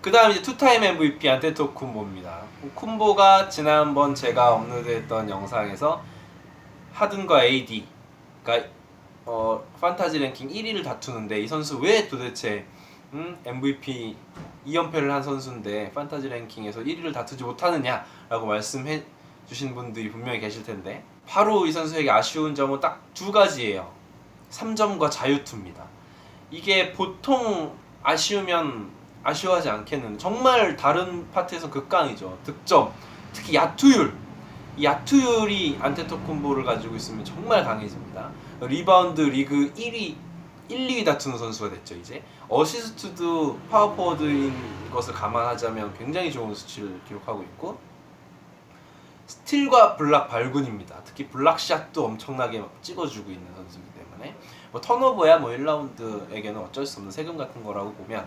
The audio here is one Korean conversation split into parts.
그 다음 이제 투타임 MVP 안테토 쿤보입니다. 쿤보가 지난번 제가 업로드했던 영상에서 하든과 AD가 어, 판타지 랭킹 1위를 다투는데 이 선수 왜 도대체 음, MVP 2연패를 한 선수인데 판타지 랭킹에서 1위를 다투지 못하느냐라고 말씀해 주신 분들이 분명히 계실 텐데 바로 이 선수에게 아쉬운 점은 딱 두 가지예요. 3점과 자유투입니다. 이게 보통 아쉬우면 아쉬워하지 않겠는 정말 다른 파트에서 극강이죠. 득점, 특히 야투율. 이 야투율이 안테토쿤보를 가지고 있으면 정말 강해집니다. 리바운드 리그 1위, 1, 2위 다투는 선수가 됐죠 이제. 어시스트도 파워포워드인 것을 감안하자면 굉장히 좋은 수치를 기록하고 있고 스틸과 블락 발군입니다. 특히 블락샷도 엄청나게 찍어주고 있는 선수이기 때문에 뭐 턴오버야 뭐 1라운드에게는 어쩔 수 없는 세금 같은 거라고 보면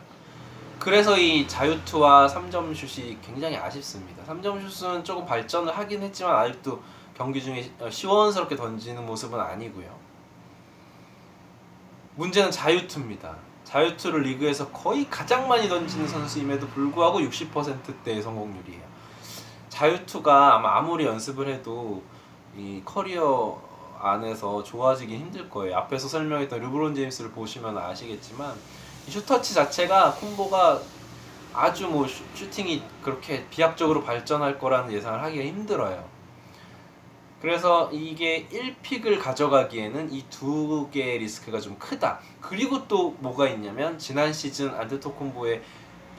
그래서 이 자유투와 3점 슛이 굉장히 아쉽습니다. 3점 슛은 조금 발전을 하긴 했지만 아직도 경기 중에 시원스럽게 던지는 모습은 아니고요. 문제는 자유투입니다. 자유투를 리그에서 거의 가장 많이 던지는 선수임에도 불구하고 60%대의 성공률이에요. 자유투가 아마 아무리 연습을 해도 이 커리어 안에서 좋아지긴 힘들 거예요. 앞에서 설명했던 르브론 제임스를 보시면 아시겠지만 이 슈터치 자체가 콤보가 아주 뭐 슈, 슈팅이 그렇게 비약적으로 발전할 거라는 예상을 하기가 힘들어요. 그래서 이게 1픽을 가져가기에는 이 두 개의 리스크가 좀 크다. 그리고 또 뭐가 있냐면 지난 시즌 안드토콤보의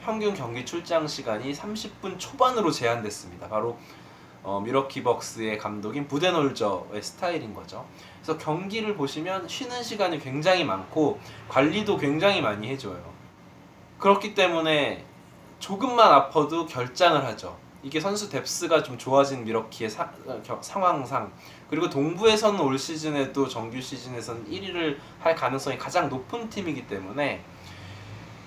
평균 경기 출장 시간이 30분 초반으로 제한됐습니다. 바로 어, 미러키 벅스의 감독인 부데놀저의 스타일인 거죠. 그래서 경기를 보시면 쉬는 시간이 굉장히 많고 관리도 굉장히 많이 해줘요. 그렇기 때문에 조금만 아파도 결장을 하죠. 이게 선수 뎁스가 좀 좋아진 미러키의 사- 어, 겨- 상황상 그리고 동부에서는 올 시즌에도 정규 시즌에서는 1위를 할 가능성이 가장 높은 팀이기 때문에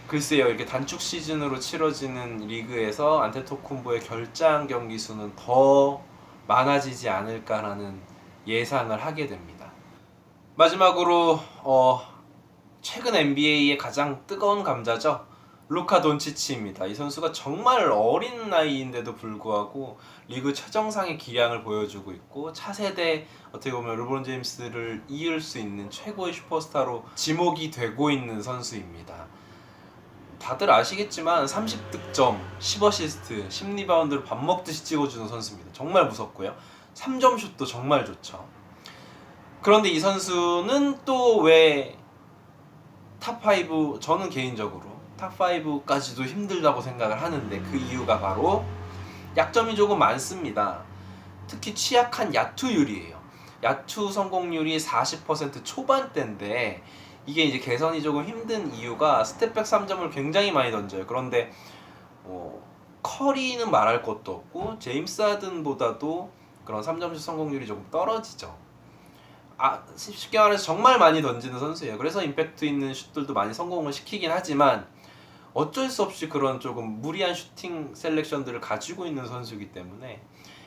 글쎄요 이렇게 단축 시즌으로 치러지는 리그에서 안테토쿤보의 결장 경기 수는 더 많아지지 않을까라는 예상을 하게 됩니다. 마지막으로 어, 최근 NBA의 가장 뜨거운 감자죠. 루카 돈치치입니다. 이 선수가 정말 어린 나이인데도 불구하고 리그 최정상의 기량을 보여주고 있고 차세대 어떻게 보면 르브론 제임스를 이을 수 있는 최고의 슈퍼스타로 지목이 되고 있는 선수입니다. 다들 아시겠지만 30득점, 10어시스트, 10리바운드를 밥 먹듯이 찍어주는 선수입니다. 정말 무섭고요. 3점 슛도 정말 좋죠. 그런데 이 선수는 또 왜 탑5 저는 개인적으로 탑5까지도 힘들다고 생각을 하는데 그 이유가 바로 약점이 조금 많습니다. 특히 취약한 야투율이에요. 야투 성공률이 40% 초반대인데 이게 이제 개선이 조금 힘든 이유가 스텝백 3점을 굉장히 많이 던져요. 그런데 어, 커리는 말할 것도 없고 제임스 하든보다도 그런 3점슛 성공률이 조금 떨어지죠. 아 쉽게 말해서 정말 많이 던지는 선수예요. 그래서 임팩트 있는 슛들도 많이 성공을 시키긴 하지만 어쩔 수 없이 그런 조금 무리한 슈팅 셀렉션들을 가지고 있는 선수이기 때문에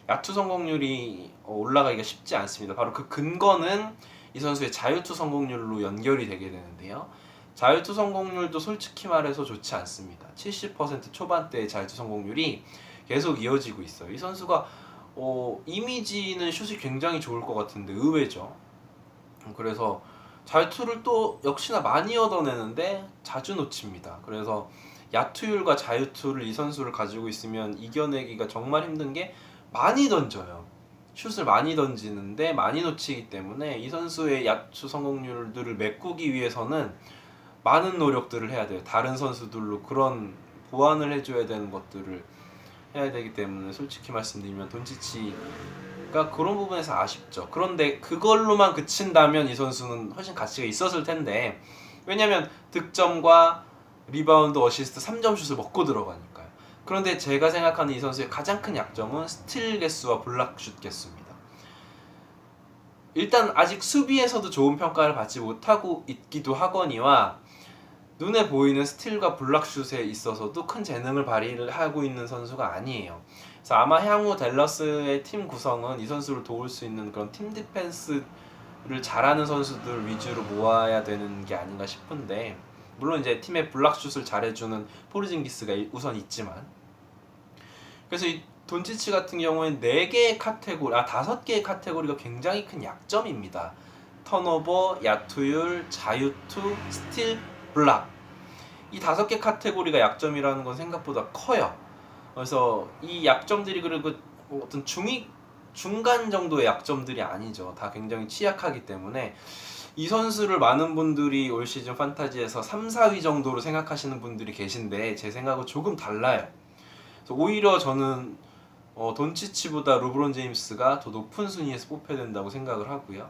야투 성공률이 어, 올라가기가 쉽지 않습니다. 바로 그 근거는 이 선수의 자유투 성공률로 연결이 되게 되는데요. 자유투 성공률도 솔직히 말해서 좋지 않습니다. 70% 초반대의 자유투 성공률이 계속 이어지고 있어요. 이 선수가 어, 이미지는 슛이 굉장히 좋을 것 같은데 의외죠. 그래서 자유투를 또 역시나 많이 얻어내는데 자주 놓칩니다. 그래서 야투율과 자유투를 이 선수를 가지고 있으면 이겨내기가 정말 힘든 게 많이 던져요. 슛을 많이 던지는데 많이 놓치기 때문에 이 선수의 야투 성공률들을 메꾸기 위해서는 많은 노력들을 해야 돼요. 다른 선수들로 그런 보완을 해줘야 되는 것들을 해야 되기 때문에 솔직히 말씀드리면 돈치치가 그런 부분에서 아쉽죠. 그런데 그걸로만 그친다면 이 선수는 훨씬 가치가 있었을 텐데 왜냐면 득점과 리바운드, 어시스트, 3점 슛을 먹고 들어가니까요. 그런데 제가 생각하는 이 선수의 가장 큰 약점은 스틸 개수와 블락 슛 개수입니다. 일단 아직 수비에서도 좋은 평가를 받지 못하고 있기도 하거니와 눈에 보이는 스틸과 블락슛에 있어서도 큰 재능을 발휘를 하고 있는 선수가 아니에요. 그래서 아마 향후 댈러스의 팀 구성은 이 선수를 도울 수 있는 그런 팀 디펜스를 잘하는 선수들 위주로 모아야 되는 게 아닌가 싶은데 물론 이제 팀의 블락슛을 잘해주는 포르징기스가 일- 우선 있지만 그래서 이 돈치치 같은 경우에는 4개의 카테고리, 아 5개의 카테고리가 굉장히 큰 약점입니다. 턴오버, 야투율, 자유투, 스틸, 블락 이 다섯 개 카테고리가 약점이라는 건 생각보다 커요. 그래서 이 약점들이 그리고 뭐 어떤 중위 중간 정도의 약점들이 아니죠. 다 굉장히 취약하기 때문에 이 선수를 많은 분들이 올 시즌 판타지에서 3, 4위 정도로 생각하시는 분들이 계신데 제 생각은 조금 달라요. 오히려 저는 어, 돈치치보다 르브론 제임스가 더 높은 순위에서 뽑혀야 된다고 생각을 하고요.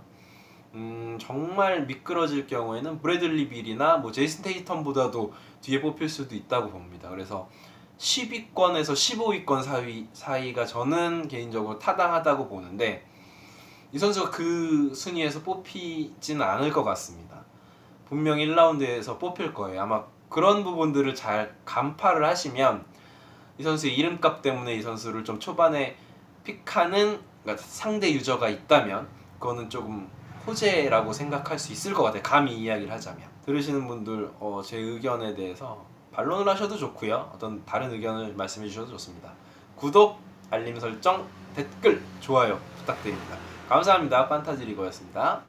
음, 정말 미끄러질 경우에는 브래들리 빌이나 뭐 제이슨 테이텀보다도 뒤에 뽑힐 수도 있다고 봅니다. 그래서 10위권에서 15위권 사이, 사이가 저는 개인적으로 타당하다고 보는데 이 선수가 그 순위에서 뽑히지는 않을 것 같습니다. 분명 1라운드에서 뽑힐 거예요. 아마 그런 부분들을 잘 간파를 하시면 이 선수의 이름값 때문에 이 선수를 좀 초반에 픽하는 그러니까 상대 유저가 있다면 그거는 조금 호재라고 생각할 수 있을 것 같아요. 감히 이야기를 하자면 들으시는 분들 어, 제 의견에 대해서 반론을 하셔도 좋고요. 어떤 다른 의견을 말씀해 주셔도 좋습니다. 구독, 알림 설정, 댓글, 좋아요 부탁드립니다. 감사합니다. 판타지 리거였습니다.